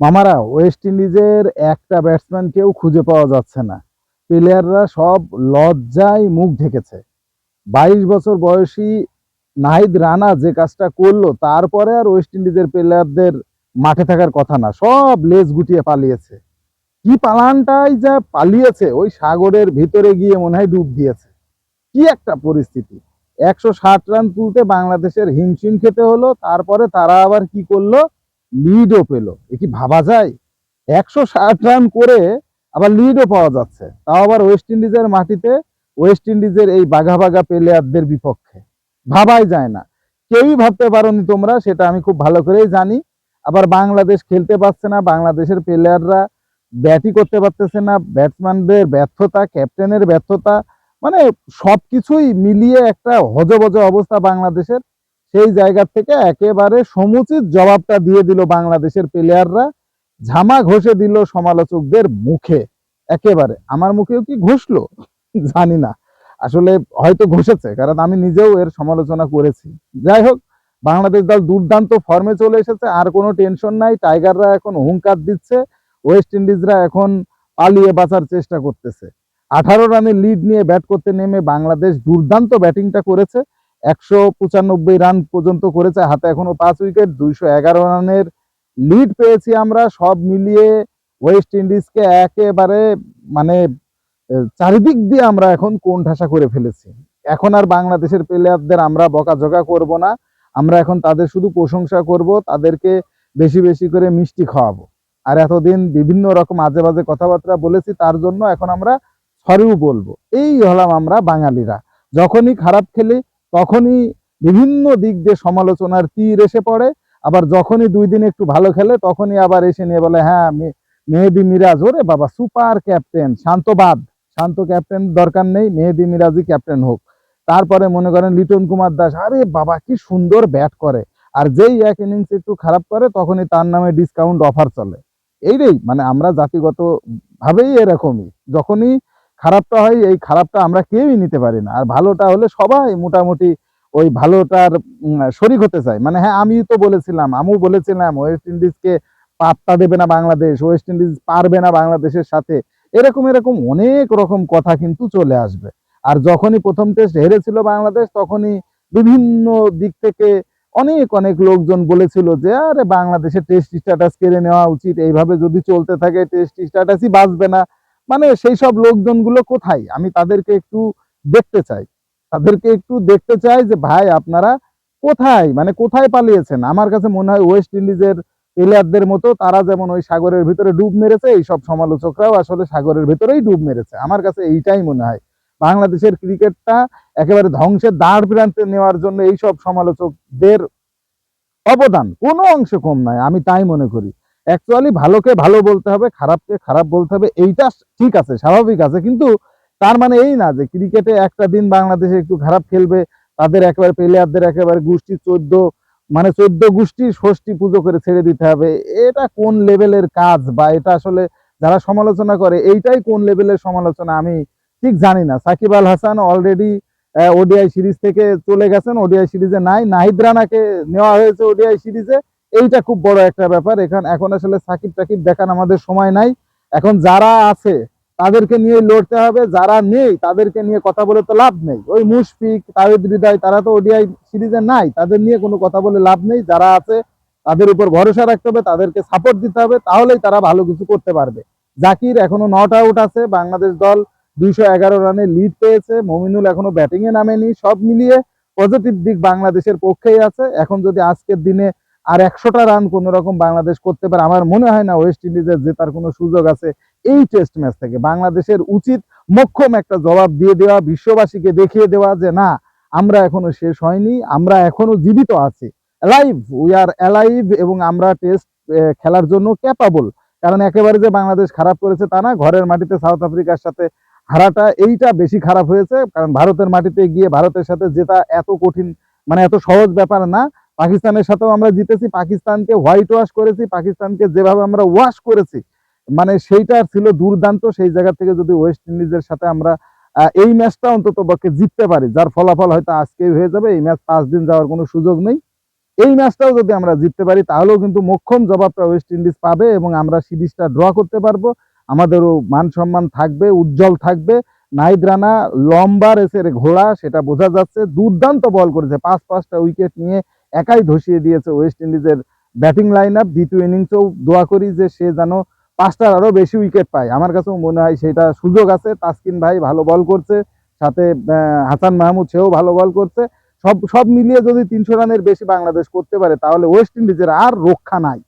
মামারা ওয়েস্ট ইন্ডিজের একটা ব্যাটসম্যানকেও খুঁজে পাওয়া যাচ্ছে না। প্লেয়াররা সব লজ্জায় মুখ ঢেকেছে। বাইশ বছর বয়সী নাহিদ রানা যে কাজটা করল, তারপরে আর ওয়েস্ট ইন্ডিজের প্লেয়ারদের মাঠে থাকার কথা না, সব লেজ গুটিয়ে পালিয়েছে। কি পালানটাই যা পালিয়েছে, ওই সাগরের ভিতরে গিয়ে মনে হয় ডুব দিয়েছে। কি একটা পরিস্থিতি। একশো ষাট রান তুলতে বাংলাদেশের হিমশিম খেতে হলো, তারপরে তারা আবার কি করল লিডও পেল। এ কি ভাবা যায়? একশো ষাট রান করে আবার লিডও পাওয়া যাচ্ছে। তাও আবার ওয়েস্ট ইন্ডিজের মাটিতে ওয়েস্ট ইন্ডিজের এই বাঘা বাঘা প্লেয়ারদের বিপক্ষে। ভাবাই যায় না। কেউই ভাবতে পারোনি তোমরা, সেটা আমি খুব ভালো করেই জানি। আবার বাংলাদেশ খেলতে পারছে না, বাংলাদেশের প্লেয়াররা ব্যাটই করতে পারতেছে না। ব্যাটসম্যানদের ব্যর্থতা ক্যাপ্টেনের ব্যর্থতা মানে সবকিছুই মিলিয়ে একটা হজবজ অবস্থা বাংলাদেশের। সেই জায়গা থেকে একেবারে সমুচিত জবাবটা দিয়ে দিল বাংলাদেশের প্লেয়াররা ঝামা ঘষে দিল সমালোচকদের মুখে। একেবারে। আমার মুখেও কি ঘষলো? জানি না। আসলে হয়তো ঘষেছে, কারণ আমি নিজেও এর সমালোচনা করেছি। যাই হোক, বাংলাদেশ দল দুর্দান্ত ফর্মে চলে এসেছে, আর কোনো টেনশন নাই। টাইগাররা এখন হুঙ্কার দিচ্ছে ওয়েস্ট ইন্ডিজরা এখন পালিয়ে বাঁচার চেষ্টা করতেছে। আঠারো রানের লিড নিয়ে ব্যাট করতে নেমে বাংলাদেশ দুর্দান্ত ব্যাটিংটা করেছে। একশো পঁচানব্বই রান পর্যন্ত করেছে, হাতে এখনও পাঁচ উইকেট দুইশো এগারো রানের লিড পেয়েছি আমরা, সব মিলিয়ে ওয়েস্ট ইন্ডিজকে একেবারে মানে চারিদিক দিয়ে আমরা এখন কোন ঠাসা করে ফেলেছি। এখন আর বাংলাদেশের প্লেয়ারদের আমরা বকাঝকা করব না, আমরা এখন তাদের শুধু প্রশংসা করব, তাদেরকে বেশি বেশি করে মিষ্টি খাওয়াবো। আর এতদিন বিভিন্ন রকম আজে বাজে কথাবার্তা বলেছি, তার জন্য এখন আমরা সরিও বলব। এই হলাম আমরা বাঙালিরা। যখনই খারাপ খেলি তখনই বিভিন্ন দিক দিয়ে সমালোচনার তীর এসে পড়ে। আবার যখনই দুই দিন একটু ভালো খেলে, তখনই আবার এসে নিয়ে বলে হ্যাঁ মেহেদি মিরাজ। ওরে বাবা, সুপার ক্যাপ্টেন, শান্তবাদ। শান্ত ক্যাপ্টেন দরকার নেই, মেহেদি মিরাজই ক্যাপ্টেন হোক। তারপরে মনে করেন লিটন কুমার দাস, আরে বাবা, কি সুন্দর ব্যাট করে। আর যেই এক ইনিংস একটু খারাপ করে, তখনই তার নামে ডিসকাউন্ট অফার চলে। এইটাই মানে আমরা জাতিগত ভাবেই এরকমই। যখনই খারাপটা হয়, এই খারাপটা আমরা কেউই নিতে পারি না। আর ভালোটা হলে সবাই মোটামুটি ওই ভালোটার শরিক হতে চায়। মানে হ্যাঁ আমি তো বলেছিলাম, আমিও বলেছিলাম ওয়েস্ট ইন্ডিজকে পাত্তা দেবে না বাংলাদেশ ওয়েস্ট ইন্ডিজ পারবে না বাংলাদেশের সাথে। এরকম এরকম অনেক রকম কথা কিন্তু চলে আসবে। আর যখনই প্রথম টেস্ট হেরেছিল বাংলাদেশ, তখনই বিভিন্ন দিক থেকে অনেক অনেক লোকজন বলেছিল যে, আরে, বাংলাদেশের টেস্ট স্ট্যাটাস কেড়ে নেওয়া উচিত। এইভাবে যদি চলতে থাকে টেস্ট স্ট্যাটাসই বাঁচবে না। মানে সেই সব লোকজনগুলো কোথায়? আমি তাদেরকে একটু দেখতে চাই। তাদেরকে একটু দেখতে চাই যে, ভাই, আপনারা কোথায়? মানে কোথায় পালিয়েছেন? আমার কাছে মনে হয় ওয়েস্ট ইন্ডিজের প্লেয়ারদের মতো তারা যেমন ওই সাগরের ভিতরে ডুব মেরেছে এই সব সমালোচকরাও আসলে সাগরের ভিতরেই ডুব মেরেছে। আমার কাছে এইটাই মনে হয়। বাংলাদেশের ক্রিকেটটা একেবারে ধ্বংসের দাঁড় প্রান্তে নেওয়ার জন্য এই সব সমালোচকদের অবদান কোনো অংশে কম নয়, আমি তাই মনে করি। অ্যাকচুয়ালি ভালোকে ভালো বলতে হবে, খারাপকে খারাপ বলতে হবে, এইটা ঠিক আছে, স্বাভাবিক আছে। কিন্তু তার মানে এই না যে ক্রিকেটে একটা দিন বাংলাদেশে একটু খারাপ খেলবে, তাদের একেবারে প্লেয়ারদের একেবারে গোষ্ঠী চোদ্দ মানে চোদ্দ গোষ্ঠী ষষ্ঠী পুজো করে ছেড়ে দিতে হবে। এটা কোন লেভেলের কাজ বা এটা আসলে যারা সমালোচনা করে, এইটাই কোন লেভেলের সমালোচনা আমি ঠিক জানি না। Shakib Al Hasan already ODI series থেকে চলে গেছেন ওডিআই সিরিজে নাই। নাহিদ রানাকে নেওয়া হয়েছে ওডিআই সিরিজে এইটা খুব বড় একটা ব্যাপার। এখন এখন আসলে সাকিব টাকিব দেখান আমাদের সময় নাই। এখন যারা আছে, তাদেরকে নিয়ে লড়তে হবে। যারা নেই, তাদেরকে নিয়ে কথা বলে তো লাভ নেই। ওই মুশফিক, তাহিদ হৃদয়, তারা তো ওডিআই সিরিজে নাই। তাদের নিয়ে কোনো কথা বলে লাভ নেই। যারা আছে, তাদের উপর ভরসা রাখতে হবে, তাদেরকে সাপোর্ট দিতে হবে। তাহলেই তারা ভালো কিছু করতে পারবে। জাকির এখনও নট আউট আছে। বাংলাদেশ দল দুইশো এগারো রানে লিড পেয়েছে। মমিনুল এখনও ব্যাটিং এ নামেনি। সব মিলিয়ে পজিটিভ দিক বাংলাদেশের পক্ষেই আছে। এখন যদি আজকের দিনে আর একশোটা রান কোন রকম বাংলাদেশ করতে পারে, আমার মনে হয় না ওয়েস্ট ইন্ডিজের জেতার কোনো সুযোগ আছে এই টেস্ট ম্যাচ থেকে। বাংলাদেশের উচিত মক্ষম একটা জবাব দিয়ে দেওয়া, বিশ্ববাসীকে দেখিয়ে দেওয়া যে না, আমরা এখনও শেষ হয়নি, আমরা এখনও জীবিত আছি। অ্যালাইভ উই আর অ্যালাইভ এবং আমরা টেস্ট খেলার জন্য ক্যাপাবল কারণ একেবারে যে বাংলাদেশ খারাপ করেছে তা না, ঘরের মাটিতে সাউথ আফ্রিকার সাথে হারাটা এইটা বেশি খারাপ হয়েছে, কারণ ভারতের মাটিতে গিয়ে ভারতের সাথে জেতা এত কঠিন মানে এত সহজ ব্যাপার না। পাকিস্তানের সাথেও আমরা জিতেছি, পাকিস্তানকে হোয়াইট ওয়াশ করেছি, পাকিস্তানকে যেভাবে আমরা ওয়াশ করেছি মানে সেইটা ছিল দুর্দান্ত, সেই জায়গা থেকে যদি ওয়েস্ট ইন্ডিজের সাথে আমরা এই ম্যাচটা অন্তত পক্ষে জিততে পারি, যার ফলাফল হয়তো আজকেই হয়ে যাবে, এই ম্যাচ পাঁচ দিন যাওয়ার কোনো সুযোগ নেই। এই ম্যাচটাও যদি আমরা জিততে পারি, তাহলেও কিন্তু মোক্ষম জবাবটা ওয়েস্ট ইন্ডিজ পাবে এবং আমরা সিরিজটা ড্র করতে পারব। আমাদেরও মান সম্মান থাকবে, উজ্জ্বল থাকবে। নাহিদ রানা লম্বা রেসের ঘোড়া, সেটা বোঝা যাচ্ছে। দুর্দান্ত বল করেছে, পাঁচ পাঁচটা উইকেট নিয়ে একাই ধসিয়ে দিয়েছে ওয়েস্ট ইন্ডিজের ব্যাটিং লাইন আপ দ্বিতীয় ইনিংসেও দোয়া করি যে সে যেন পাঁচটার আরও বেশি উইকেট পায়। আমার কাছেও মনে হয় সেটা সুযোগ আছে। তাসকিন ভাই ভালো বল করছে। সাথে হাসান মাহমুদ সেও ভালো বল করছে। সব সব মিলিয়ে যদি তিনশো রানের বেশি বাংলাদেশ করতে পারে, তাহলে ওয়েস্ট ইন্ডিজের আর রক্ষা নাই।